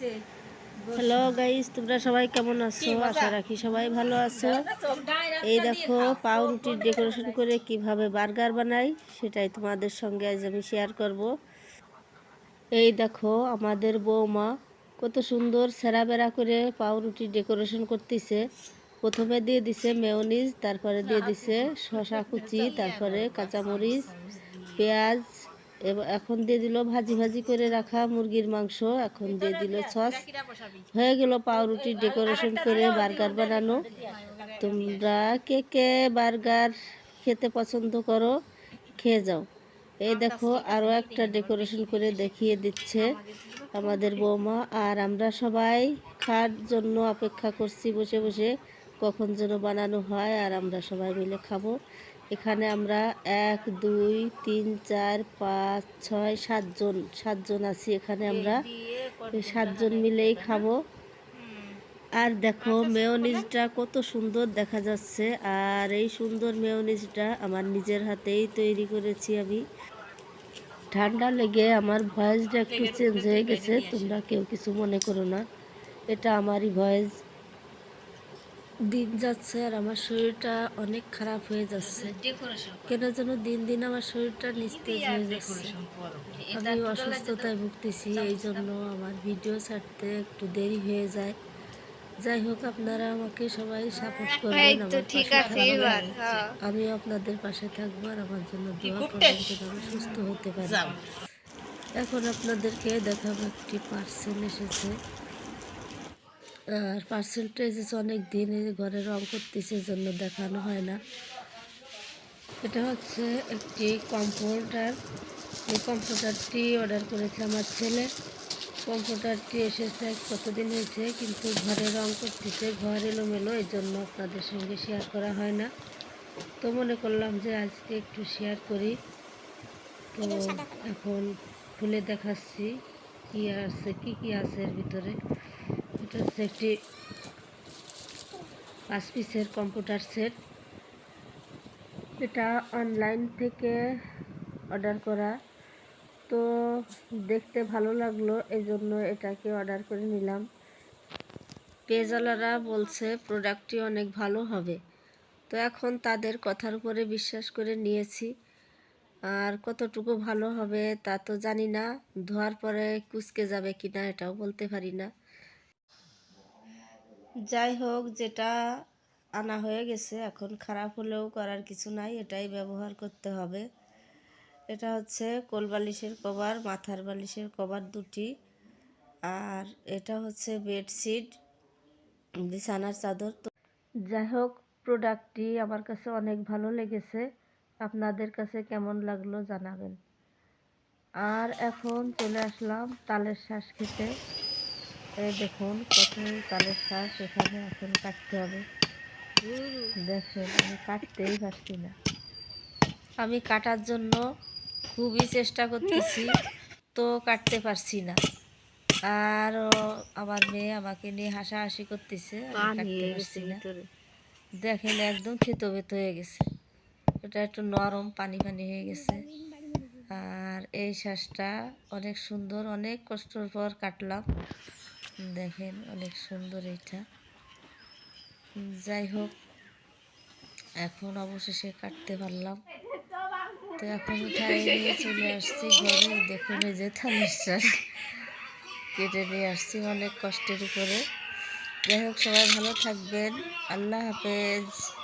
Hello guys তোমরা সবাই কেমন আছো? আশা রাখি সবাই ভালো আছো। এই দেখো পাউরুটির ডেকোরেশন করে কীভাবে বার্গার বানাই সেটাই তোমাদের সঙ্গে আজ আমি শেয়ার করব। এই দেখো আমাদের বৌমা কত সুন্দর সেরা বেড়া করে পাউরুটির ডেকোরেশন করতেছে। প্রথমে দিয়ে দিছে মেয়নিজ তারপরে দিয়ে দিছে শশা কুচি তারপরে কাঁচামরিচ পেঁয়াজ এখন দিয়ে দিল ভাজি ভাজি করে রাখা মুরগির মাংস, এখন দিয়ে দিল সস। হয়ে গেল পাউরুটির ডেকোরেশন করে বার্গার বানানো। তোমরা কে কে বার্গার খেতে পছন্দ করো, খেয়ে যাও। এই দেখো আরও একটা ডেকোরেশন করে দেখিয়ে দিচ্ছে আমাদের বৌমা। আর আমরা সবাই খাওয়ার জন্য অপেক্ষা করছি, বসে বসে কখন যেন বানানো হয়, আর আমরা সবাই মিলে খাব। এখানে আমরা এক দুই তিন চার পাঁচ ছয় সাতজন সাতজন আছি। এখানে আমরা সাতজন মিলেই খাব। আর দেখো মেয়নিজটা কত সুন্দর দেখা যাচ্ছে। আর এই সুন্দর মেয়নিজটা আমার নিজের হাতেই তৈরি করেছি আমি। ঠান্ডা লেগে আমার ভয়েসটা একটু চেঞ্জ হয়ে গেছে তোমরা কেউ কিছু মনে করো না। এটা আমারই ভয়েস। দিন যাচ্ছে আর আমার শরীরটা অনেক খারাপ হয়ে যাচ্ছে। কেন যেন দিন দিন আমার শরীরটা নিস্তেজ হয়ে যাচ্ছে। আমি অসুস্থতায় ভুগতেছি এই জন্য আমার ভিডিও ছাড়তে একটু দেরি হয়ে যায়। যাই হোক আপনারা আমাকে সবাই সাপোর্ট করবেন থাকবেন। আমিও আপনাদের পাশে থাকব আর আমার জন্য দোয়া করবেন আমি সুস্থ হতে পারি। এখন আপনাদেরকে দেখাবো একটি পার্সেল এসেছে। আর পার্সেলটা এসেছে অনেক দিন ঘরে রং করতেছে জন্য দেখানো হয় না। এটা হচ্ছে একটি কম্পিউটার এই কম্পিউটারটি অর্ডার করেছে আমার ছেলে। কম্পিউটারটি এসেছে কতদিন হয়েছে, কিন্তু ঘরে রং করতেছে, ঘর এলোমেলো এই জন্য আপনাদের সঙ্গে শেয়ার করা হয় না। তো মনে করলাম যে আজকে একটু শেয়ার করি। তো এখন খুলে দেখাচ্ছি কি আছে, কি কি আছে এর ভিতরে। হচ্ছে একটি পাঁচ পিসের কম্পিউটার সেট। এটা অনলাইন থেকে অর্ডার করা। তো দেখতে ভালো লাগল এই জন্য এটাকে অর্ডার করে নিলাম। পেজওয়ালারা বলছে, প্রোডাক্টটি অনেক ভালো হবে। তো এখন তাদের কথার উপরে বিশ্বাস করে নিয়েছি। আর কতটুকু ভালো হবে তা তো জানি না। ধোয়ার পরে কুচকে যাবে কিনা এটাও বলতে পারি না। যাই হোক, যেটা আনা হয়ে গেছে, এখন খারাপ হলেও করার কিছু নাই, এটাই ব্যবহার করতে হবে। এটা হচ্ছে কোল বালিশের কভার, মাথার বালিশের কভার দুটি, আর এটা হচ্ছে বেডশিট, বিছানার চাদর। তো যাই হোক, প্রোডাক্টটি আমার কাছে অনেক ভালো লেগেছে, আপনাদের কাছে কেমন লাগল জানাবেন। আর এখন চলে আসলাম তালের শ্বাস খেতে। দেখুন কত তালের শ্বাস এখানে এখন কাটতে হবে। দেখেন আমি কাটতেই পারছি না। আমি কাটার জন্য খুবই চেষ্টা করতেছি তো কাটতে পারছি না। আর আমার মেয়ে আমাকে নিয়ে হাসাহাসি করতেছে দেখেন একদম থেতো বেতো হয়ে গেছে। এটা একটু নরম পানি পানি হয়ে গেছে। আর এই শ্বাসটা অনেক সুন্দর অনেক কষ্টর পর কাটলাম। দেখেন অনেক সুন্দর এটা। যাই হোক, এখন অবশেষে কাটতে পারলাম। তো এখন উঠাই নিয়ে চলে আসছি ঘরে। দেখুন যে থানিশ্বাস কেটে নিয়ে আসছি অনেক কষ্টের উপরে। যাই হোক, সবাই ভালো থাকবেন। আল্লাহ হাফেজ।